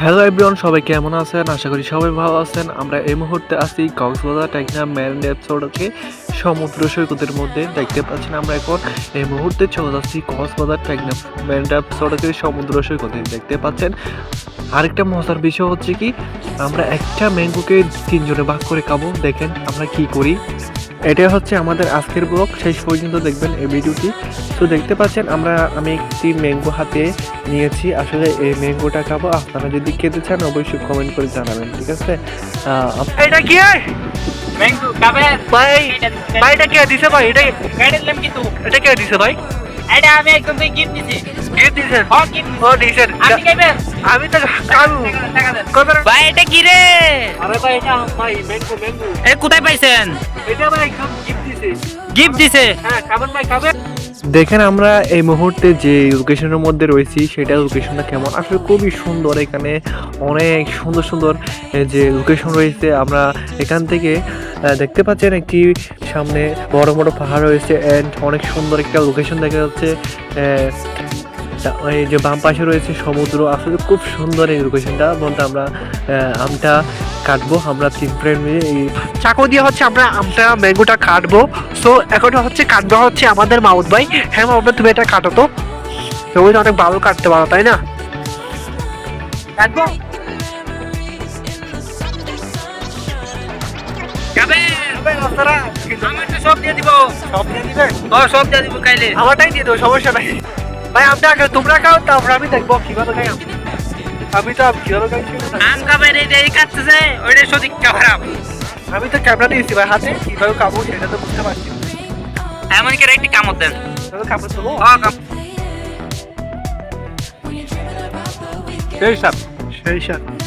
Hello everyone সবাই কেমন আছেন? আশা করি সবাই ভালো আছেন। আমরা এই মুহূর্তে আছি কক্সবাজার টেকনা ম্যারিনেট সড়কে সমুদ্র সৈকতের মধ্যে। দেখতে পাচ্ছেন আমরা এখন এই মুহূর্তে চলে যাচ্ছি কক্সবাজার টেকনা ম্যারিনেট সড়কের সমুদ্র সৈকতে। দেখতে পাচ্ছেন আরেকটা মজার বিষয় হচ্ছে কি আমরা একটা ম্যাঙ্গোকে তিনজনে ভাগ করে খাব। দেখেন আমরা কি করি। এটা হচ্ছে আমাদের আজকের ব্লগ শেষ পর্যন্ত দেখবেন এই ভিডিওটি তো দেখতে পাচ্ছেন আমরা আমি একটি ম্যাঙ্গো হাতে নিয়েছি আসলে এই ম্যাঙ্গোটা খাব আপনারা যদি খেতে চান অবশ্যই কমেন্ট করে জানাবেন ঠিক আছে এটা কি হয়? ম্যাঙ্গো ভাই ভাই এটা কে দিছে ভাই এটা কে দিছে ভাই এটা আমি একদম গিফট দিছি। কে দিছেন? ও গিফট ও দিছেন। আপনি খাবেন আমি? তো খাব টাকা দেন কত ভাই এটা কি রে? আরে ভাই এটা ভাই ম্যাঙ্গো ম্যাঙ্গো এ কোথায় পাইছেন? এটা ভাই গিফট দিছে। গিফট দিছে? হ্যাঁ খাবেন ভাই খাবেন। দেখেন আমরা এই মুহূর্তে যে লোকেশনের মধ্যে রয়েছি সেটা লোকেশনটা কেমন? আসলে খুবই সুন্দর এখানে। অনেক সুন্দর সুন্দর যে লোকেশন রয়েছে আমরা এখান থেকে দেখতে পাচ্ছেন একটি সামনে বড় বড় পাহাড় রয়েছে অ্যান্ড অনেক সুন্দর একটা লোকেশন দেখা যাচ্ছে। এই যে বাম পাশে রয়েছে সমুদ্র, আসলে খুব সুন্দর এই লোকেশনটা বলতে আমরা আমটা কাটবো, আমরা তিন ফ্রেন্ড মিলে এই চাকু দিয়ে হচ্ছে আমরা আমটা ম্যাঙ্গোটা কাটবো। সো এখন হচ্ছে কাটবো হচ্ছে আমাদের মাউদ ভাই। হ্যাঁ মাউদ তুমি এটা কাটো তো। তুমি অনেক ভালো কাটতে পারো, তাই না? কাটবো। খাবেন আমার তো সব দিয়ে দিব। সব দিয়ে দিবে? ও সব দিয়ে দিব কাইলে। আমারটাই দিয়ে দেবো সমস্যা নাই। ভাই আমটা আগে তোমরা খাও তারপর আমি দেখব কীভাবে খাই আমি। তো আম কীভাবে খাই সেটা জানি। আম খাবেন এইটা এই কাটতেছে ওইটা সঠিক খারাপ আমি। তো ক্যামেরা দিয়েছি ভাই হাতে কীভাবে খাব সেটা তো বুঝতে পারছি এমন করে একটি কামড় দেন। তবে খাব তো। ও কাম সেই সাপ সেই সাথে